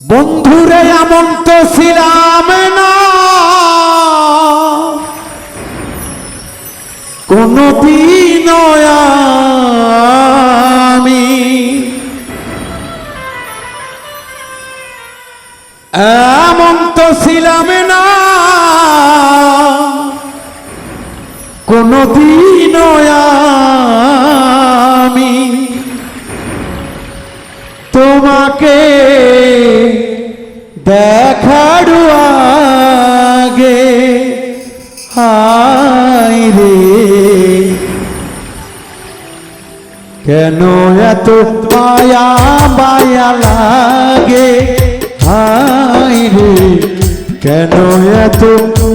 বন্ধুরে, এমন তো ছিলাম না। কোনো দিন আমি এমন তো ছিলাম না। কোনো দিন আমি তোমাকে দেখার আগে। হায় রে। কেন এত মায়া মায়া লাগে? হায় রে। কেন এত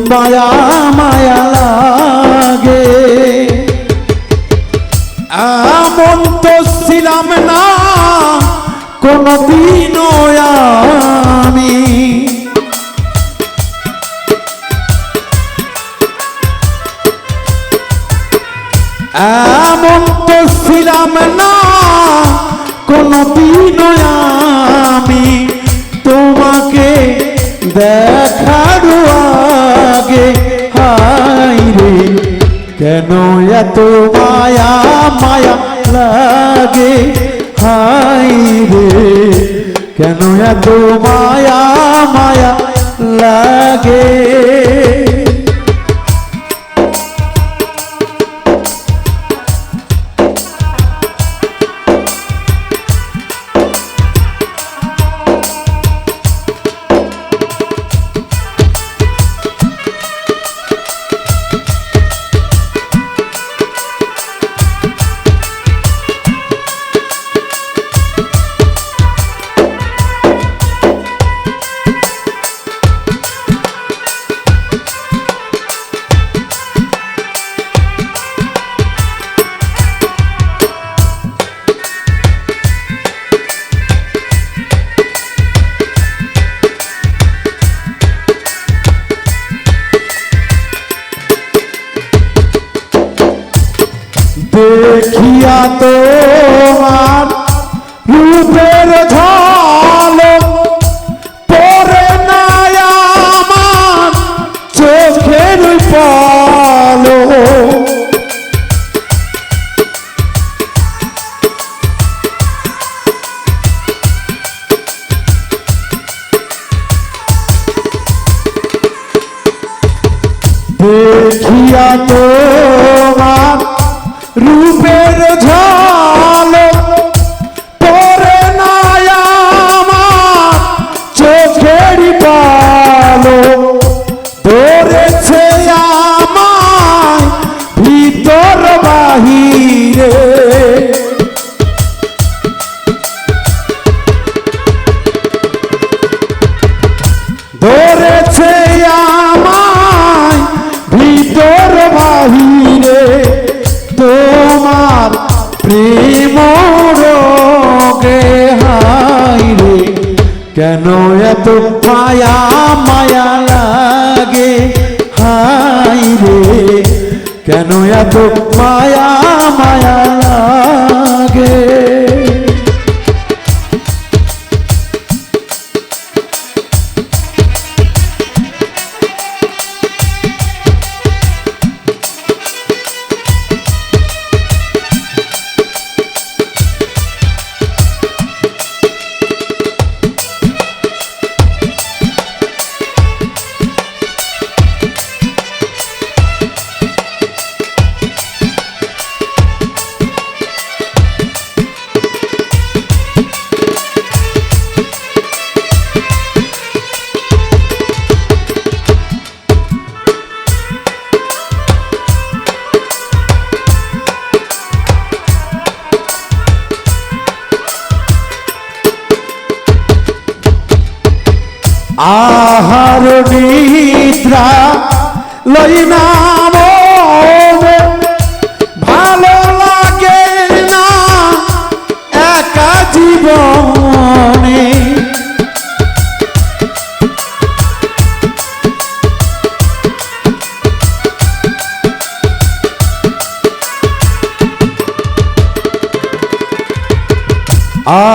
মায়া মায়া লাগে? এমন ছিলাম না আমি এমন তো ছিলাম না কোনদিন আমি তোমাকে দেখার আগে হাই রে কেন এত মায়া মায়া লাগে হাই রে কেন এত মায়া মায়া লাগে? দেখিয়া তোমার রূপের ঝলক পরে আমার চোখের পলো দেখিয়া তোমার রূপের ঝলক কেন এত মায়া মায়া লাগে। হাইরে কেন এত মায়া মায়া লাগে? আহার নিদ্রা লই না ভালো লাগে না একা জীবনে। আহার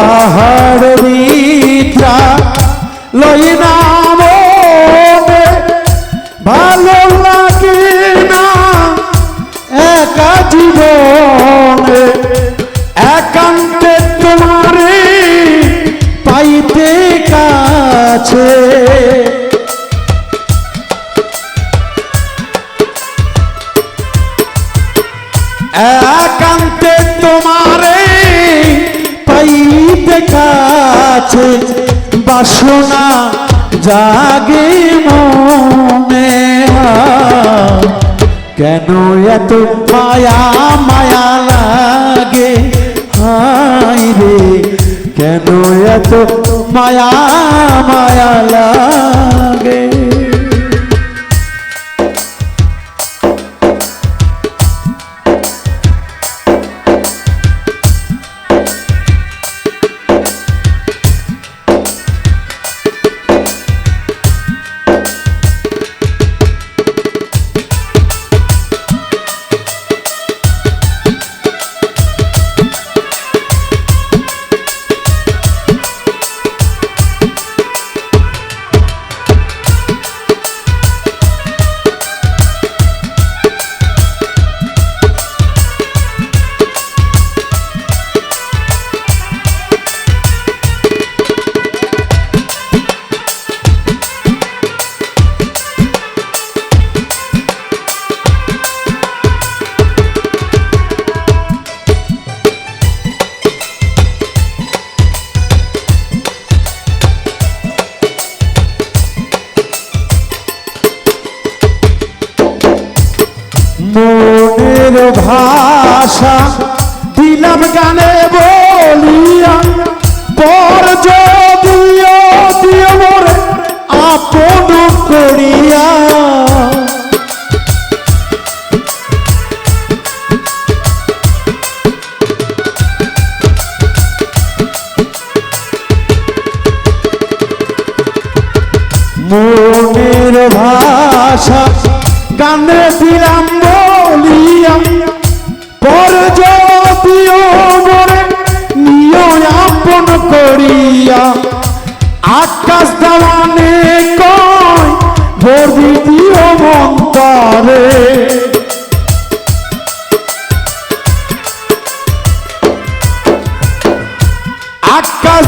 একান্তে তোমারে পাইতে কাছে বাসনা জাগে মনে কেন এত মায়া মায়া লাগে? হাই রে, কেন এত মায়া মায়া লাগে? মনের ভাষা, দিলাম গানে বলিয়া পর যদিও দিও মোরে আপন করিয়া। মনের ভাষা, গানে দিলাম দ্বিতীয় মন্তরে আকাশ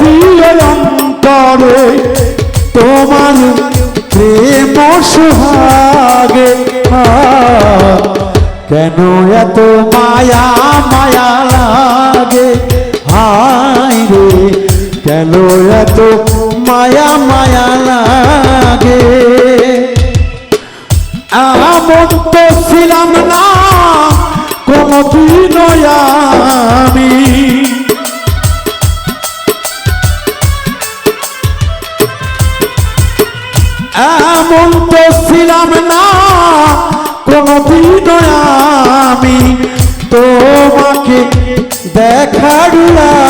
দিয়ে অন্তরে, তোমার প্রেম সুহাগে। কেন এত মায়া মায়া লাগে? হাই রে, কেন এত মায়া মায়া লাগে। এমন তো ছিলাম না কোনো আমি। এমন তো ছিলাম না কোনো আমি। তোমাকে রে